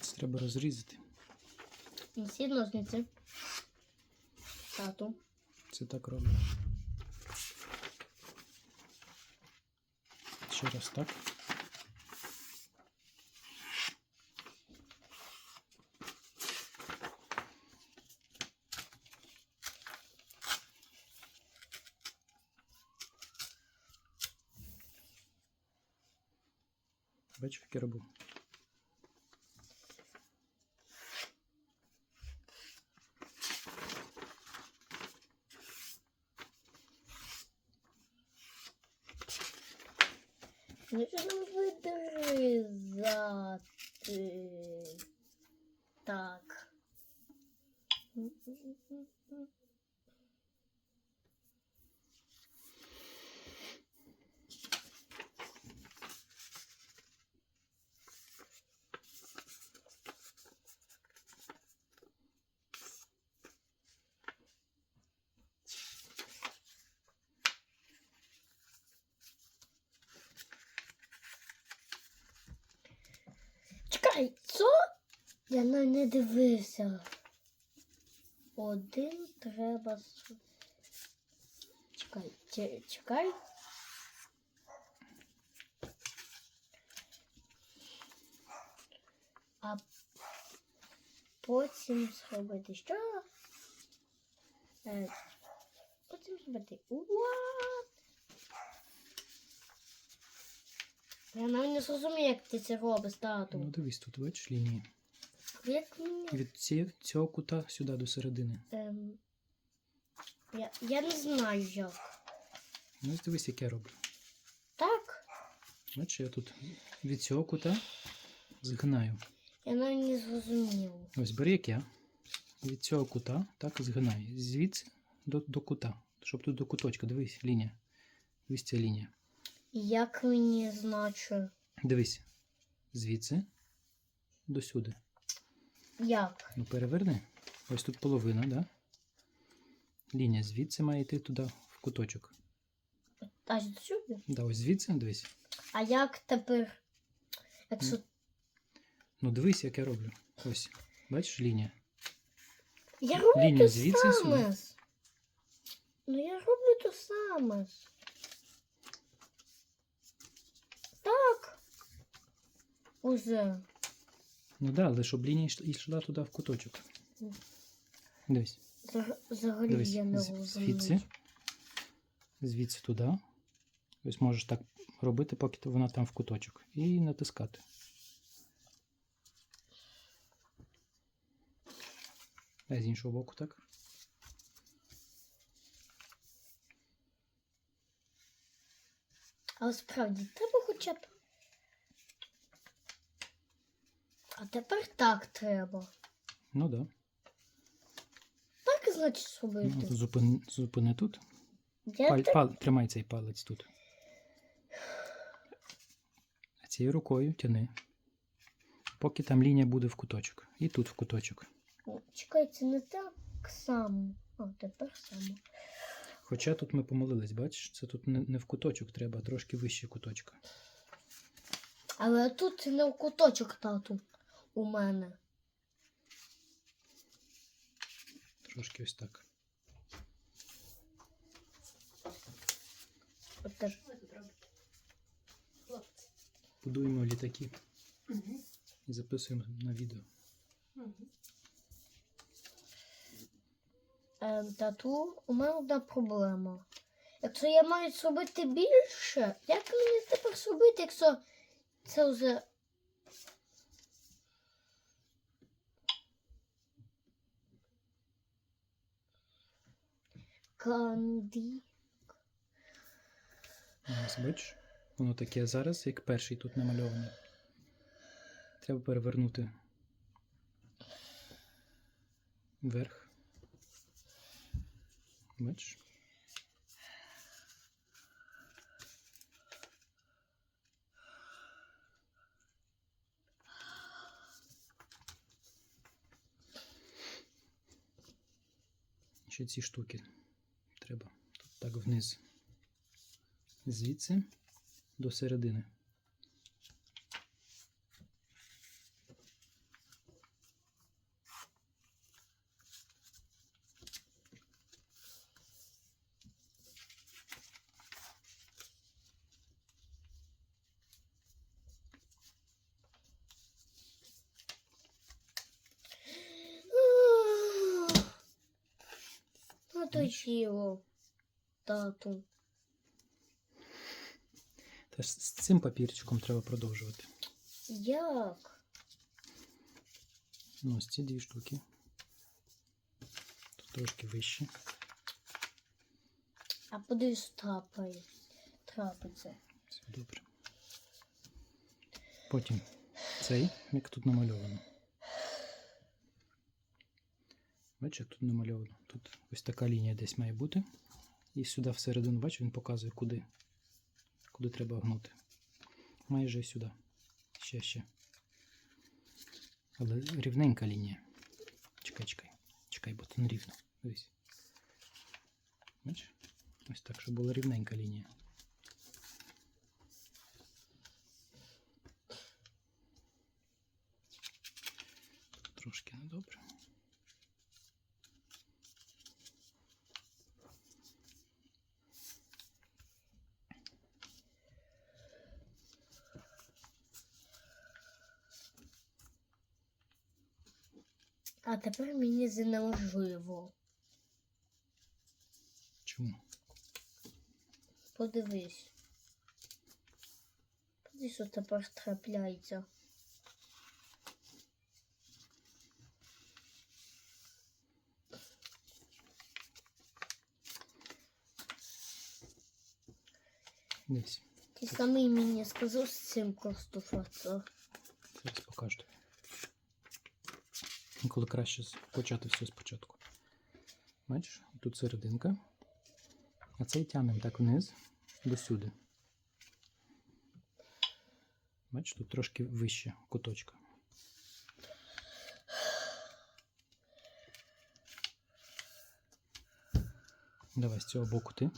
Це треба розрізати. Всі ножниці. Тату. Це так роблю. Ще раз так. Бачиш, як я робив? Ну що нам видрізати? Так. Чекай, що? Я навіть не дивився. Один треба. Чекай, чекай. А потім зробити що? Е, Потім зробити. What? Я навіть не зрозумію, як ти це робиш, тату. Ну дивись, тут бачиш лінії. Від ці- цього кута сюди до середини. Ем, я, я не знаю як. Ну, ось дивись, як я роблю. Так? Бачиш, я тут від цього кута згинаю. Я навіть не зрозумів. Ось бери як я. Від цього кута так згинаю. Звідси до, до кута. Щоб тут до куточка. Дивись, лінія. Дивись ця лінія. Як мені значить? Дивись. Звідси до сюди. Як? Ну, переверни. Ось тут половина, да? Лінія звідси має йти туди в куточок. Аж сюди? Да, ось звідси, дивись. А як тепер? Якщо Ну, дивись, як я роблю. Ось. Бачиш лінія. я роблю Лінію те звідси саме. Ну я роблю те саме. Так. Уже. Ну так, да, але щоб лінія йшла- туди в куточок. Дивись. Взагалі Дивись, я не звідси. Звідси туди. Ось можеш так робити, поки вона там в куточок. І натискати. А з іншого боку, так. Але справді треба хоча б. А тепер так треба. Ну так. Да. Так, значить, робити. Ну, зупини, зупини тут. Я Паль, так... пал, тримай цей палець тут. А цією рукою тяни. Поки там лінія буде в куточок. І тут в куточок. Чекай, це не так само. А, тепер само. Хоча тут ми помилились, бачиш, це тут не, не в куточок треба, а трошки вище куточка. Але тут не в куточок тату у мене. Трошки ось так. От так. Будуємо літаки і записуємо на відео. Ем, тату, у мене одна проблема. Якщо я маю зробити більше, як мені тепер зробити, якщо це вже. Канді. Ось воно таке зараз, як перший тут намальований. Треба перевернути вверх. Бачиш? Ще ці штуки треба тут так вниз. Звідси до середини. То. Тату. Теж з цим папірчиком треба продовжувати. Як? Ну, ось ці дві штуки. Тут трошки вище. А подивись, трапає. Трапиться. Все добре. Потім цей, як тут намальовано. Бачиш, тут намальовано. Тут ось така лінія десь має бути. І сюди всередину, бачиш, він показує, куди. Куди треба гнути. Майже сюди. Ще, ще. Але рівненька лінія. Чекай, чекай. Чекай, бо то не рівно. Дивись. Бачиш? Ось так, щоб була рівненька лінія. Трошки недобре. А тепер мені це неможливо. Чому? Подивись. Подивись, що тепер трапляється. Дивись. Ти самий мені сказав з цим користуватися. Зараз покажу тобі. Коли краще почати все спочатку. Бачиш, тут серединка. А цей тягнемо так вниз до сюди. Бачиш, тут трошки вище куточка. Давай з цього боку ти.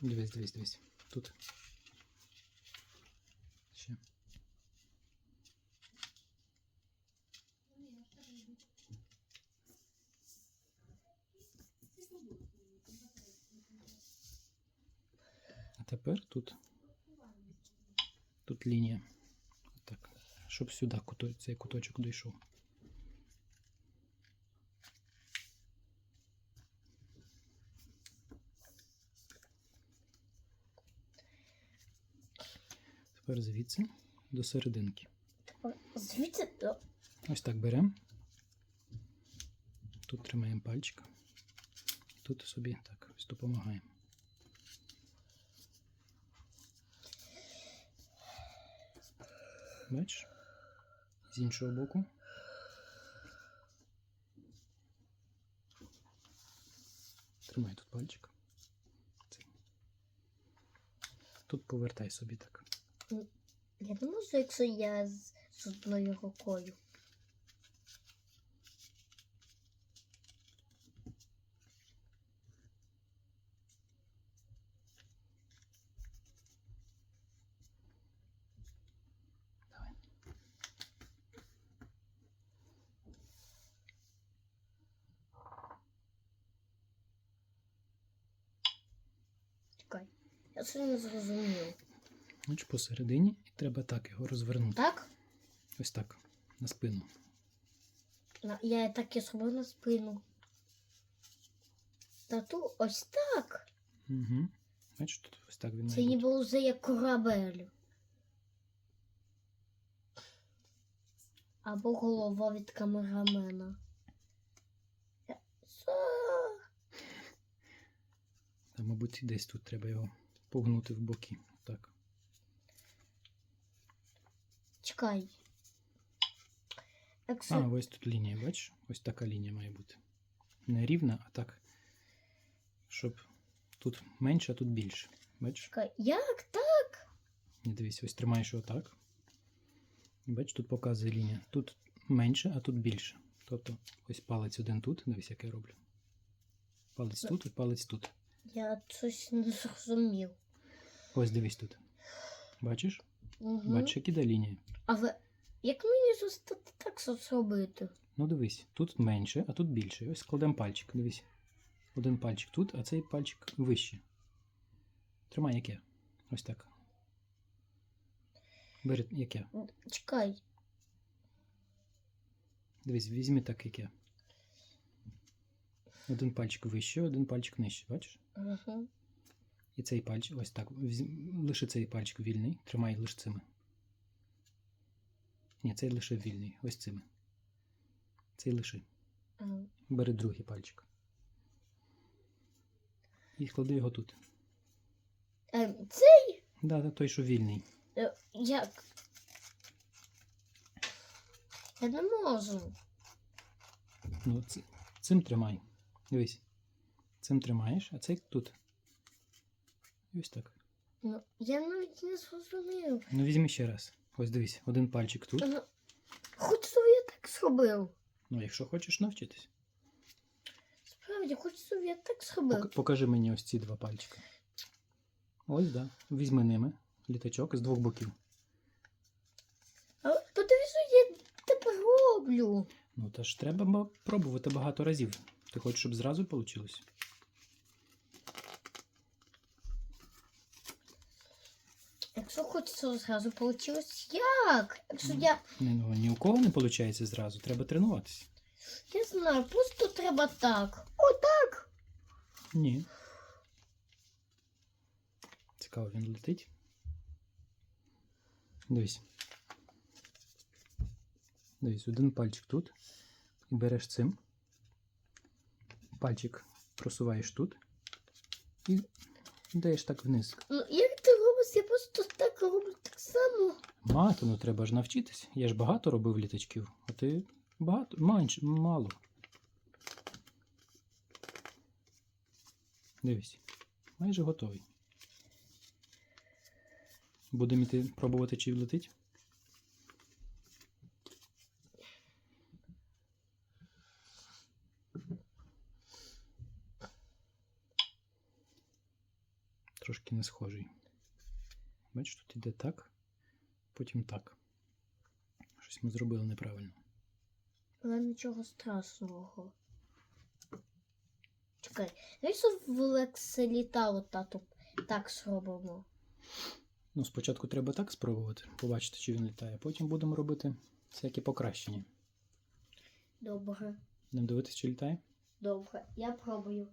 Дивись, дивись, дивись. Тут. Ще. А тепер тут. Тут лінія. Так. Щоб сюди куто- цей куточок дійшов. Тепер звідси до серединки. Звідси. о, Ось так беремо. Тут тримаємо пальчик. Тут собі так ось допомагаємо. Бачиш? З іншого боку. Тримай тут пальчик. Тут повертай собі так. Я не можу, якщо я з, з одною рукою. Я це не зрозумів. Бачиш, посередині і треба так його розвернути. Так? Ось так. На спину. Я так і зробив на спину. Тату, ось так. Угу. Бачиш, тут ось так він Це бути. ніби вже як корабель. Або голова від камерамена. Та, мабуть, десь тут треба його погнути в боки. Так. Чекай. Якщо... А, ось тут лінія, бачиш? Ось така лінія має бути. Не рівна, а так, щоб тут менше, а тут більше. Бачиш? Чекай, як так? І дивись, ось тримаєш отак. І бачиш, тут показує лінія. Тут менше, а тут більше. Тобто ось палець один тут, дивись, як я роблю. Палець тут і палець тут. Я щось не зрозумів. Ось дивись тут. Бачиш? Угу. Бачиш, як іде лінія. Але як мені так зробити? Ну дивись, тут менше, а тут більше. Ось складемо пальчик. Дивись. Один пальчик тут, а цей пальчик вище. Тримай яке. Ось так. Бери яке. Чекай. Дивись, візьми так яке. Один пальчик вище, один пальчик нижче, бачиш? Угу. І цей пальчик, ось так. Лише цей пальчик вільний. Тримай лише цими. Ні, цей лише вільний. Ось цими. Цей лиши. Бери другий пальчик. І клади його тут. Ем, це Да, да, той, що вільний. е, як? Я не можу. Ну, цим тримай. Дивись. Цим тримаєш, а цей тут. І ось так. Ну, я навіть не зрозумів. Ну візьми ще раз. Ось дивись, один пальчик тут. Ну, хоч щоб я так зробив. Ну, якщо хочеш навчитись. Справді, хоч щоб я так Пок- зробив. покажи мені ось ці два пальчика. Ось, да. Візьми ними літачок з двох боків. Але подивись, що я тепер роблю. Ну, та ж треба ба- пробувати багато разів. Ти хочеш, щоб зразу вийшло? Якщо хочеться зразу вийшло, як? Якщо я. Ні, ну, ні у кого не виходить зразу, треба тренуватися. Я знаю, просто треба так. Отак. Ні. Цікаво, він летить. Дивись. Дивись, один пальчик тут. І береш цим. Пальчик просуваєш тут. І даєш так вниз. Ну, як ти я просто так роблю так само. Мати, ну треба ж навчитись. Я ж багато робив літачків, а ти багато, менше, мало. Дивись, майже готовий. Будемо іти пробувати, чи влетить. Трошки не схожий. Бачиш, тут іде так, потім так. Щось ми зробили неправильно. Але нічого страшного. Чекай, якщо в Лексе літало, тату, так зробимо. Ну, спочатку треба так спробувати, побачити, чи він літає, потім будемо робити всякі покращення. Добре, Будемо дивитися, чи літає. добре, я пробую.